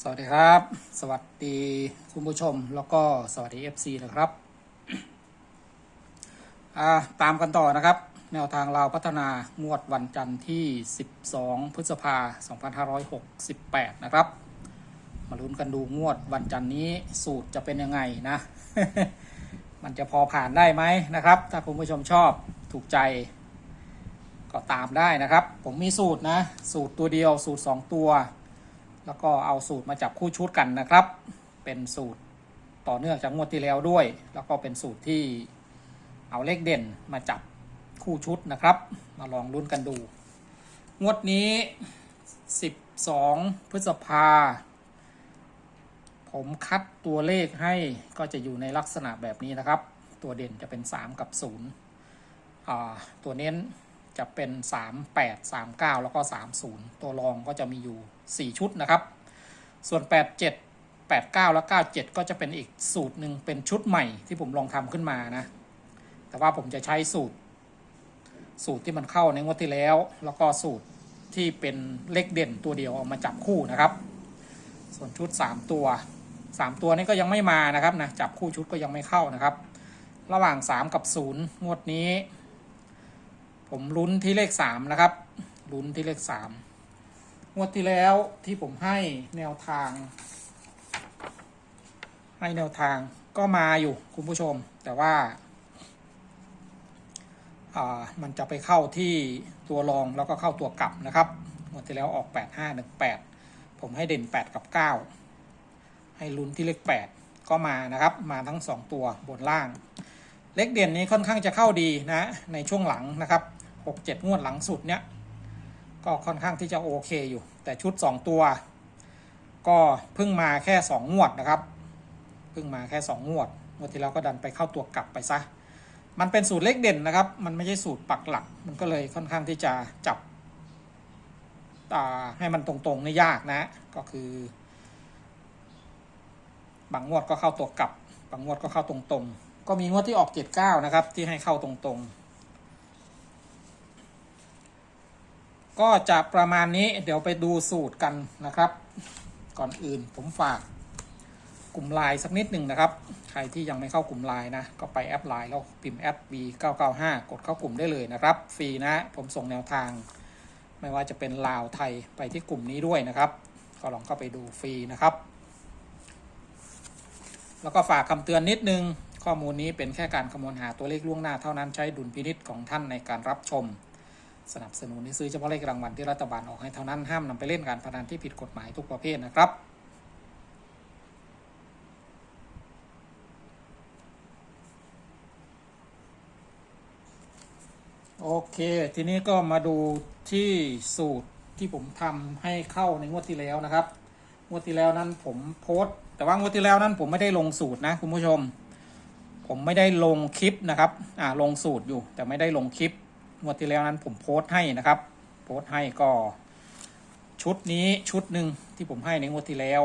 สวัสดีครับ สวัสดีคุณผู้ชมแล้วก็สวัสดี FC นะครับาตามกันต่อนะครับ แนวทางเราพัฒนางวดวันจันทร์ที่ 12 พฤษภา2568 นะครับ มาลุ้นกันดูงวดวันจันทร์นี้สูตรจะเป็นยังไงนะ มันจะพอผ่านได้ไหมนะครับ ถ้าคุณผู้ชมชอบถูกใจ ก็ตามได้นะครับ ผมมีสูตรนะ สูตรตัวเดียวสูตร 2 ตัว แล้วก็เอาสูตรมาจับคู่ชุดกันนะครับ เป็นสูตรต่อเนื่องจากงวดที่แล้วด้วย แล้วก็เป็นสูตรที่เอาเลขเด่นมาจับคู่ชุดนะครับ มาลองลุ้นกันดู งวดนี้ 12 พฤษภา ผมคัดตัวเลขให้ก็จะอยู่ในลักษณะแบบนี้นะครับ ตัวเด่นจะเป็น 3 กับ 0 ตัวเน้น จะเป็น 3 8 3 9 แล้วก็ 30 ตัวรองก็จะมีอยู่ 4 ชุดนะครับ ส่วน 87 89 แล้ว97 ก็จะเป็นอีกสูตรหนึ่งเป็นชุดใหม่ที่ผมลองทำขึ้นมานะ แต่ว่าผมจะใช้สูตร สูตรที่มันเข้าในงวดที่แล้ว แล้วก็สูตรที่เป็นเลขเด่นตัวเดียวเอามาจับคู่นะครับ ส่วนชุด 3 ตัว 3 ตัวนี้ก็ยังไม่มานะครับนะจับคู่ชุดก็ยังไม่เข้านะครับ ระหว่าง 3 กับ 0 งวดนี้ ผมลุ้นที่เลข3นะครับ ลุ้นที่เลข3งวดที่แล้วที่ผมให้แนวทาง ให้แนวทางก็มาอยู่คุณผู้ชม แต่ว่าอ่ามันจะไปเข้าที่ตัวรองแล้วก็เข้าตัวกลับนะครับงวดที่แล้วออก 8 5 1 8 ผมให้เด่น 8 กับ 9 ให้ลุ้นที่เลข 8 ก็มานะครับ มาทั้ง 2 ตัวบนล่าง เลขเด่นนี้ค่อนข้างจะเข้าดีนะในช่วงหลังนะครับ 6-7 งวดหลังสุดเนี้ยก็ค่อนข้างที่จะโอเคอยู่ แต่ชุด 2 ตัว ก็เพิ่งมาแค่ 2 งวดนะครับ เพิ่งมาแค่ 2 งวด งวดที่แล้วก็ดันไปเข้าตัวกลับไปซะ มันเป็นสูตรเลขเด่นนะครับ มันไม่ใช่สูตรปักหลัก มันก็เลยค่อนข้างที่จะจับอ่าให้มันตรงๆนี่ยากนะ ก็คือ บางงวดก็เข้าตัวกลับ บางงวดก็เข้าตรงๆ ก็มีงวดที่ออก 79 นะครับ ที่ให้เข้าตรงๆ ก็จะประมาณนี้เดี๋ยวไปดูสูตรกันนะครับ ก่อนอื่นผมฝากกลุ่มไลน์สักนิดหนึ่งนะครับ ใครที่ยังไม่เข้ากลุ่มไลน์นะ ก็ไปแอปไลน์แล้วพิมพ์แอป B995 กดเข้ากลุ่มได้เลยนะครับ ฟรีนะ ผมส่งแนวทาง ไม่ว่าจะเป็นลาวไทยไปที่กลุ่มนี้ด้วยนะครับ ก็ลองเข้าไปดูฟรีนะครับ แล้วก็ฝากคำเตือนนิดนึง ข้อมูลนี้เป็นแค่การคำนวณหาตัวเลขล่วงหน้าเท่านั้นใช้ดุลพินิษของท่านในการรับชม สนับสนุนให้ซื้อเฉพาะเลขรางวัลที่รัฐบาลออกให้เท่านั้นห้ามนำไปเล่นการพนันที่ผิดกฎหมายทุกประเภทนะครับโอเค ทีนี้ก็มาดูที่สูตรที่ผมทำให้เข้าในงวดที่แล้วนะครับ งวดที่แล้วนั้นผมโพสต์แต่ว่างวดที่แล้วนั้นผมไม่ได้ลงสูตรนะคุณผู้ชม ผมไม่ได้ลงคลิปนะครับ อ่าลงสูตรอยู่แต่ไม่ได้ลงคลิป งวดที่แล้วนั้นผมโพสต์ให้นะครับ โพสต์ให้ก็ ชุดนี้ชุดหนึ่งที่ผมให้ในงวดที่แล้ว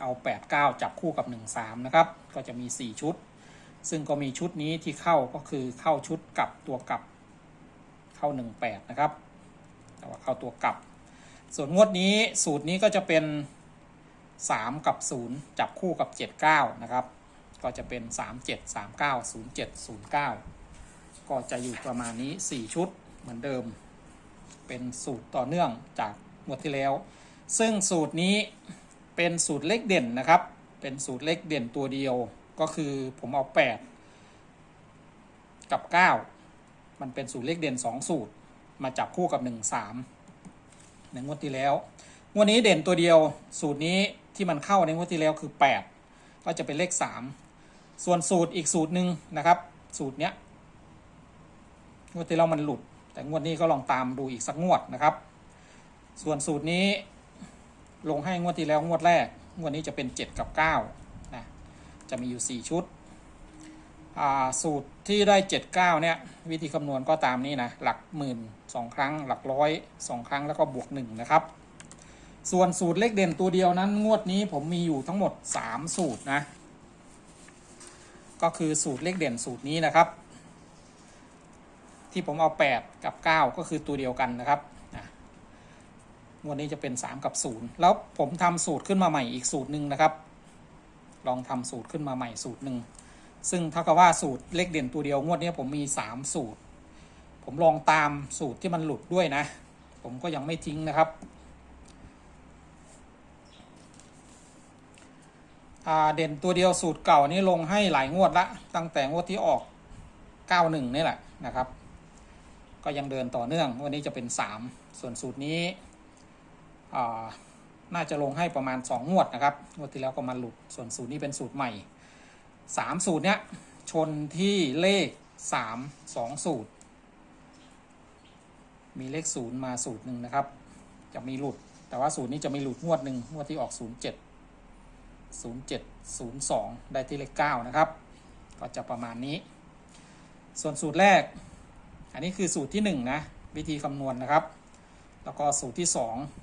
เอา 8 9 จับคู่กับ 1 3 นะครับ ก็จะมี 4 ชุด ซึ่งก็มีชุดนี้ที่เข้าก็คือเข้าชุดกับตัวกลับ เข้า 18 นะครับ แต่ว่าเข้าตัวกลับ ส่วนงวดนี้สูตรนี้ก็จะเป็น 3 กับ 0 จับคู่กับ 79 นะครับ ก็จะเป็น 3 7 3 9 0 7 0 9 ก็จะอยู่ประมาณนี้ 4 ชุดเหมือนเดิม เป็นสูตรต่อเนื่องจากงวดที่แล้ว ซึ่งสูตรนี้เป็นสูตรเลขเด่นนะครับ เป็นสูตรเลขเด่นตัวเดียวก็คือผมเอา 8 กับ 9 มันเป็นสูตรเลขเด่น 2 สูตร มาจับคู่กับ 1 3 ในงวดที่แล้วงวดนี้เด่นตัวเดียวสูตรนี้ที่มันเข้าในงวดที่แล้วคือ 8 ก็จะเป็นเลข 3 ส่วนสูตรอีกสูตรหนึ่งนะครับ สูตรเนี้ย งวดที่แล้วมันหลุด แต่งวดนี้ก็ลองตามดูอีกสักงวดนะครับ ส่วนสูตรนี้ลงให้งวดที่แล้วงวดแรก งวดนี้จะเป็น 7 กับ9นะจะมีอยู่ 4 ชุดอ่าสูตรที่ได้ 7 9 เนี่ย วิธีคำนวณก็ตามนี้นะ หลักหมื่นสองครั้ง หลักร้อยสองครั้งแล้วก็บวก 1 นะครับ ส่วนสูตรเลขเด่นตัวเดียวนั้น งวดนี้ผมมีอยู่ทั้งหมด 3 สูตรนะ ก็คือสูตรเลขเด่นสูตรนี้นะครับ ที่ผมเอา 8 กับ 9 ก็คือตัวเดียวกันนะครับงวดนี้จะเป็น 3 กับ 0 แล้วผมทำสูตรขึ้นมาใหม่อีกสูตรหนึ่งนะครับ ลองทำสูตรขึ้นมาใหม่สูตรหนึ่งซึ่งเท่ากับว่าสูตรเลขเด่นตัวเดียวงวดนี้ผมมี 3 สูตร ผมลองตามสูตรที่มันหลุดด้วยนะ ผมก็ยังไม่ทิ้งนะครับเด่นตัวเดียวสูตรเก่านี่ลงให้หลายงวดละ ตั้งแต่งวดที่ออก 91 นี่แหละนะครับ ก็ยังเดินต่อเนื่อง วันนี้จะเป็น 3 ส่วนสูตรนี้น่าจะลงให้ประมาณ 2 งวดนะครับ งวดที่แล้วก็มาหลุด ส่วนสูตรนี้เป็นสูตรใหม่ 3 สูตรเนี้ยชนที่เลข 3 2 สูตร มีเลข 0 มาสูตรหนึ่งนะครับ จะมีหลุด แต่ว่าสูตรนี้จะมีหลุดงวดหนึ่งงวดที่ออก 07 0702 ได้ที่เลข 9 นะครับ ก็จะประมาณนี้ ส่วนสูตรแรก อันนี้คือสูตรที่1นะวิธีคำนวณนะครับ แล้วก็สูตรที่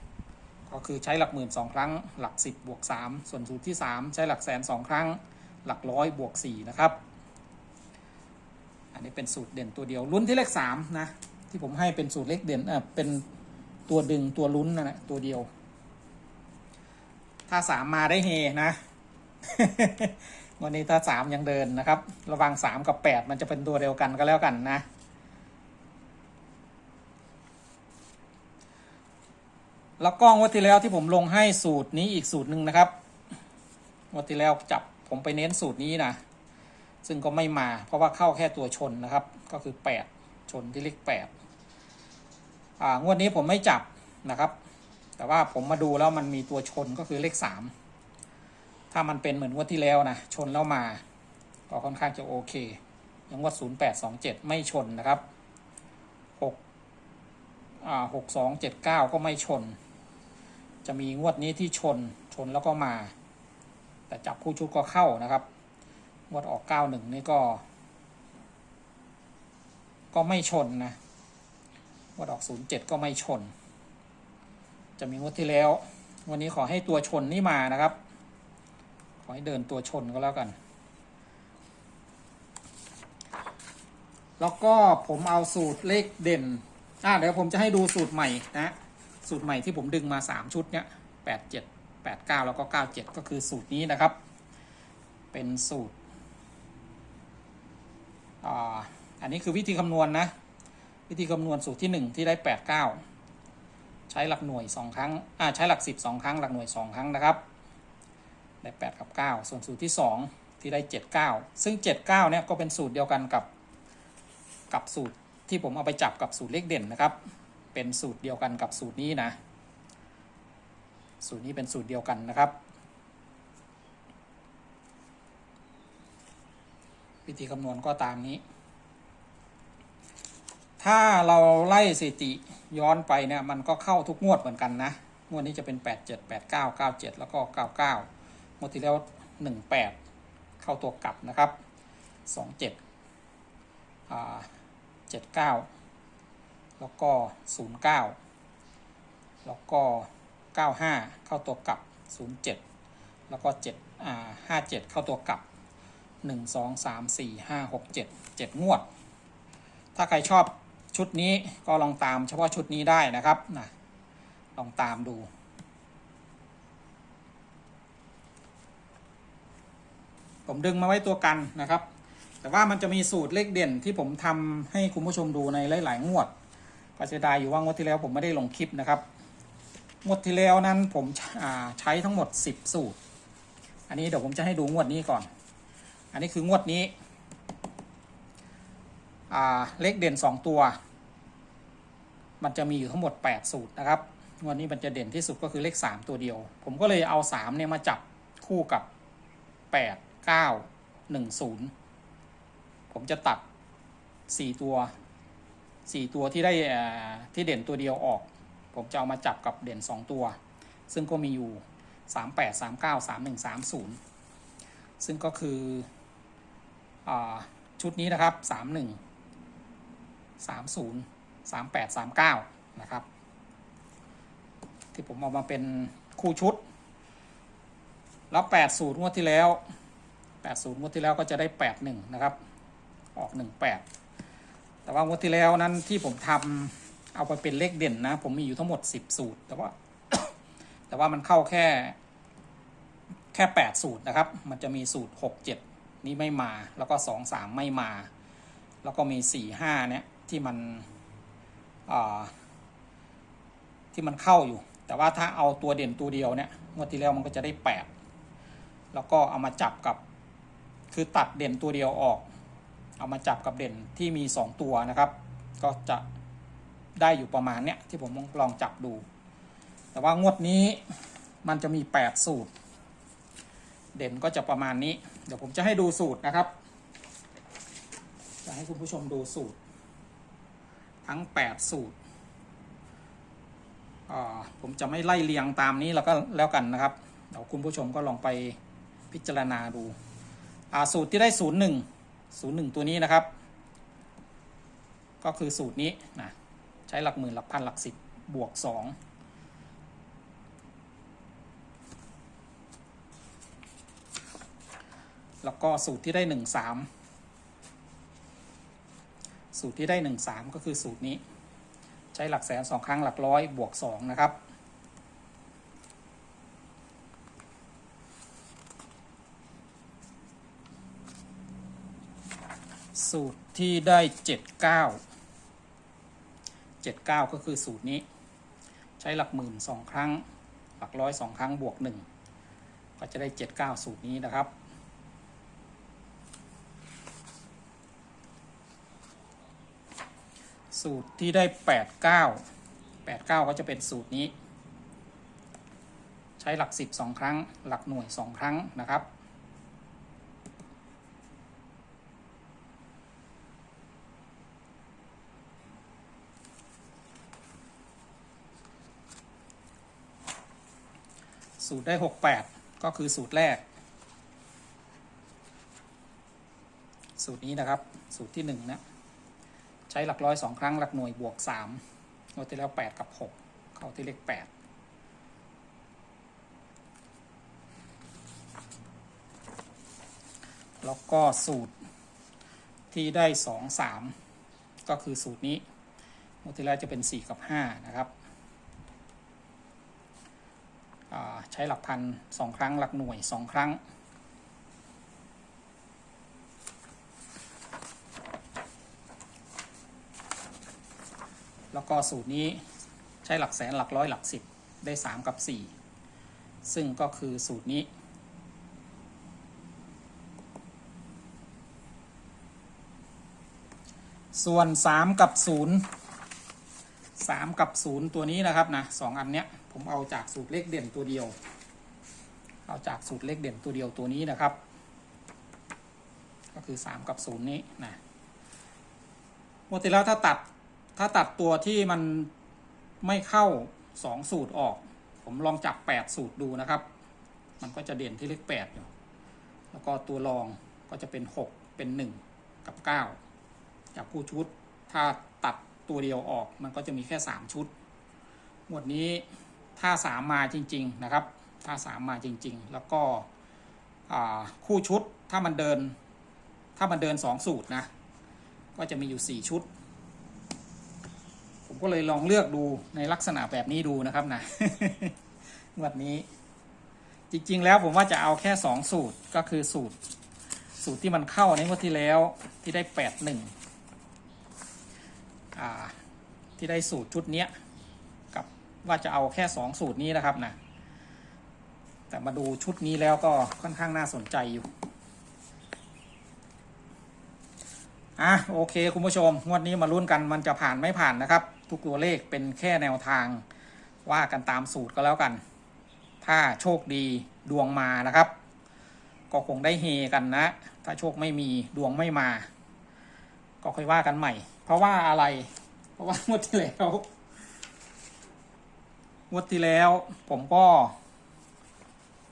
2 ก็คือใช้หลักหมื่นสองครั้ง หลัก 10บวก3ส่วนสูตรที่ 3 ใช้หลักแสนสองครั้ง หลักร้อยบวก4นะครับ อันนี้เป็นสูตรเด่นตัวเดียวลุ้นที่เลข3นะที่ผมให้เป็นสูตรเลขเด่นเออเป็นตัวดึงตัวลุ้นนะนะตัวเดียว ถ้า3มาได้เฮนะวันนี้ถ้าสามยังเดินนะครับ ระวังสามกับแปดมันจะเป็นตัวเดียวกันก็แล้วกันนะ แล้วก็งวัดที่แล้วที่ผมลงให้สูตรนี้อีกสูตรหนึ่งนะครับงวดที่แล้วจับผมไปเน้นสูตรนี้นะ ซึ่งก็ไม่มา เพราะว่าเข้าแค่ตัวชนนะครับ ก็คือแปดชนที่เลขแปดอ่างวดนี้ผมไม่จับนะครับ แต่ว่าผมมาดูแล้วมันมีตัวชนก็คือเลขสามถ้ามันเป็นเหมือนงวดที่แล้วนะชนแล้วมา ก็ค่อนข้างจะโอเคยังงวด0827 ไม่ชนนะครับ6อ่า6279 ก็ไม่ชน จะมีงวดนี้ที่ชนชนแล้วก็มา แต่จับคู่ชุดก็เข้านะครับ งวดออก91นี่ก็ ก็ไม่ชนนะงวดออก07ก็ไม่ชน จะมีงวดที่แล้ว วันนี้ขอให้ตัวชนนี่มานะครับ ขอให้เดินตัวชนก็แล้วกัน แล้วก็ผมเอาสูตรเลขเด่นอ่าเดี๋ยวผมจะให้ดูสูตรใหม่นะ สูตรใหม่ที่ผมดึงมา 3 ชุดเนี้ยแปดเจ็ดแปดเก้าแล้วก็เก้าเจ็ดก็คือสูตรนี้นะครับ เป็นสูตรอ่าอันนี้คือวิธีคำนวณนะ วิธีคำนวณสูตรที่ 1 ที่ได้ 8 9 ใช้หลักหน่วย 2 ครั้งอาใช้หลัก 10 2 ครั้ง หลักหน่วย 2 ครั้งนะครับ ได้ 8 กับ 9 ส่วนสูตรที่ 2 ที่ได้ 7 9 ซึ่ง 7 9เนี่ยก็เป็นสูตรเดียวกันกับกับสูตรที่ผมเอาไปจับกับสูตรเลขเด่นนะครับ เป็นสูตรเดียวกันกับสูตรนี้นะ สูตรนี้เป็นสูตรเดียวกันนะครับ วิธีคำนวณก็ตามนี้ ถ้าเราไล่สถิติย้อนไปเนี่ยมันก็เข้าทุกงวดเหมือนกันนะ งวดนี้จะเป็น 8 7 8 9 9 7 แล้วก็ 99งวดที่แล้ว 18 เข้าตัวกลับนะครับ 27 79 แล้วก็ 09 แล้วก็ 95 เข้าตัวกลับ 07 แล้วก็7อ่า57 เข้าตัวกลับ 1 2 3 4 5 6 7 7 งวด ถ้าใครชอบชุดนี้ก็ลองตามเฉพาะชุดนี้ได้นะครับนะลองตามดูผมดึงมาไว้ตัวกันนะครับ แต่ว่ามันจะมีสูตรเลขเด่นที่ผมทำให้คุณผู้ชมดูในหลาย ๆ งวด ก็เสียดายอยู่ว่างวดที่แล้วผมไม่ได้ลงคลิปนะครับงวดที่แล้วนั้นผมใช้ทั้งหมด 10 สูตร อันนี้เดี๋ยวผมจะให้ดูงวดนี้ก่อน อันนี้คืองวดนี้เลขเด่น 2 ตัว มันจะมีอยู่ทั้งหมด 8 สูตรนะครับงวดนี้มันจะเด่นที่สุดก็คือเลข 3 ตัวเดียว ผมก็เลยเอา3เนี่ยมาจับคู่กับ 8 9 1 0 ผมจะตัด 4 ตัว 4 ตัวที่ได้ที่เด่นตัวเดียวออก ผมจะเอามาจับกับเด่น 2 ตัว ซึ่งก็มีอยู่ 38 39 31 30 ซึ่งก็คืออชุดนี้นะครับ 31 30 38 39 นะครับ ที่ผมเอามาเป็นคู่ชุด แล้ว8สูตรงวดที่แล้ว8สูตรงวดที่แล้วก็จะได้ 81 นะครับ ออก 18 แต่ว่างวดที่แล้วนั้นที่ผมทำเอาไปเป็นเลขเด่นนะ ผมมีอยู่ทั้งหมด10สูตร แต่ว่า แต่ว่ามันเข้าแค่ แค่แปดสูตรนะครับ มันจะมีสูตรหกเจ็ดนี้ไม่มา แล้วก็สองสามไม่มา แล้วก็มีสี่ห้าเนี่ยที่มันที่มันเข้าอยู่ แต่ว่าถ้าเอาตัวเด่นตัวเดียวเนี่ยงวดที่แล้วมันก็จะได้แปดแล้วก็เอามาจับกับ คือตัดเด่นตัวเดียวออก เอามาจับกับเด่นที่มี 2 ตัวนะครับ ก็จะได้อยู่ประมาณเนี้ยที่ผมลองจับดู แต่ว่างวดนี้มันจะมี 8 สูตร เด่นก็จะประมาณนี้ เดี๋ยวผมจะให้ดูสูตรนะครับ จะให้คุณผู้ชมดูสูตร ทั้ง 8 สูตรผมจะไม่ไล่เรียงตามนี้แล้วก็แล้วกันนะครับ เดี๋ยวคุณผู้ชมก็ลองไปพิจารณาดู สูตรที่ได้ศูนย์หนึ่ง ศูนย์หนึ่งตัวนี้นะครับ ก็คือสูตรนี้นะใช้หลักหมื่นหลักพันหลักสิบบวกสองแล้วก็สูตรที่ได้หนึ่งสามสูตรที่ได้หนึ่งสามก็คือสูตรนี้ ใช้หลักแสนสองครั้งหลักร้อยบวกสองนะครับ สูตรที่ได้เจ็ดเก้าเจ็ดเก้าก็คือสูตรนี้ ใช้หลักหมื่นสองครั้ง หลักร้อยสองครั้งบวกหนึ่งก็จะได้เจ็ดเก้าสูตรนี้นะครับสูตรที่ได้แปดเก้าแปดเก้าก็จะเป็นสูตรนี้ ใช้หลักสิบสองครั้ง หลักหน่วยสองครั้งนะครับ สูตรได้ 68 ก็คือสูตรแรก สูตรนี้นะครับ สูตรที่1นะใช้หลักร้อยสองครั้งหลักหน่วยบวก3งวดที่แล้ว 8 กับ 6 เข้าที่เลข 8แล้วก็สูตรที่ได้ 2 3 ก็คือสูตรนี้งวดที่แล้วจะเป็น 4 กับ 5 นะครับ ใช้หลักพันสองครั้ง หลักหน่วยสองครั้ง แล้วก็สูตรนี้ใช้หลักแสนหลักร้อยหลักสิบได้สามกับสี่ซึ่งก็คือสูตรนี้ ส่วนสามกับศูนย์ สามกับศูนย์ตัวนี้นะครับนะสองอันเนี้ยผมเอาจากสูตรเลขเด่นตัวเดียว เอาจากสูตรเลขเด่นตัวเดียวตัวนี้นะครับ ก็คือ3กับ0นี้นะปกติแล้วถ้าตัดถ้าตัดตัวที่มันไม่เข้า2สูตรออก ผมลองจับ8สูตรดูนะครับ มันก็จะเด่นที่เลข8อยู่แล้วก็ตัวรองก็จะเป็น6เป็น1กับ9จับคู่ชุดถ้าตัด ตัวเดียวออกมันก็จะมีแค่ 3 ชุด หมวดนี้ถ้าสามมาจริง ๆ นะครับ ถ้าสามมาจริง ๆ แล้วก็คู่ชุดถ้ามันเดิน ถ้ามันเดินสองสูตรนะ ก็จะมีอยู่สี่ชุด ผมก็เลยลองเลือกดูในลักษณะแบบนี้ดูนะครับนะงวดนี้จริง ๆ แล้วผมว่าจะเอาแค่สองสูตรก็คือสูตร สูตรที่มันเข้าในงวดที่แล้วที่ได้แปดหนึ่ง ที่ได้สูตรชุดเนี้ยกับว่าจะเอาแค่สองสูตรนี้นะครับนะแต่มาดูชุดนี้แล้วก็ค่อนข้างน่าสนใจอยู่อะโอเค คุณผู้ชม งวดนี้มาลุ้นกันมันจะผ่านไม่ผ่านนะครับ ทุกตัวเลขเป็นแค่แนวทางว่ากันตามสูตรก็แล้วกัน ถ้าโชคดีดวงมานะครับ ก็คงได้เฮกันนะ ถ้าโชคไม่มีดวงไม่มา ก็ค่อยว่ากันใหม่ เพราะว่าอะไร เพราะว่างวดที่แล้วงวดที่แล้ว ผมก็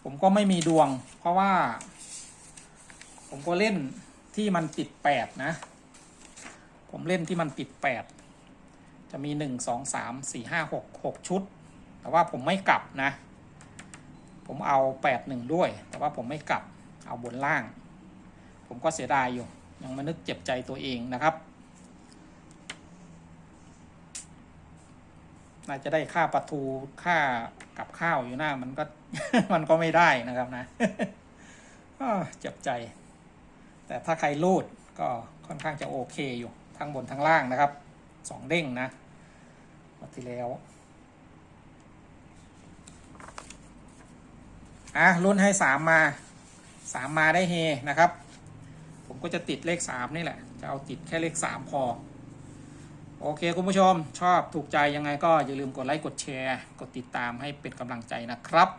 ผมก็ไม่มีดวง เพราะว่า ผมก็เล่นที่มันติดแปดนะ ผมเล่นที่มันติดแปดจะมีหนึ่งสองสามสี่ห้าหกหกชุด แต่ว่าผมไม่กลับนะ ผมเอาแปดหนึ่งด้วย แต่ว่าผมไม่กลับเอาบนล่าง ผมก็เสียดายอยู่ ยังมานึกเจ็บใจตัวเองนะครับ น่าจะได้ค่าปลาทูค่ากับข้าวอยู่หน้า มันก็มันก็ไม่ได้นะครับนะเจ็บใจ แต่ถ้าใครรูดก็ค่อนข้างจะโอเคอยู่ทั้งบนทั้งล่างนะครับสองเด้งนะมาที่แล้วอะรุ่นให้สามมาสามมาได้เฮนะครับ ผมก็จะติดเลขสามนี่แหละ จะเอาติดแค่เลขสามพอ โอเคคุณผู้ชมชอบถูกใจยังไงก็อย่าลืมกดไลค์กดแชร์ กดติดตามให้เป็นกำลังใจนะครับ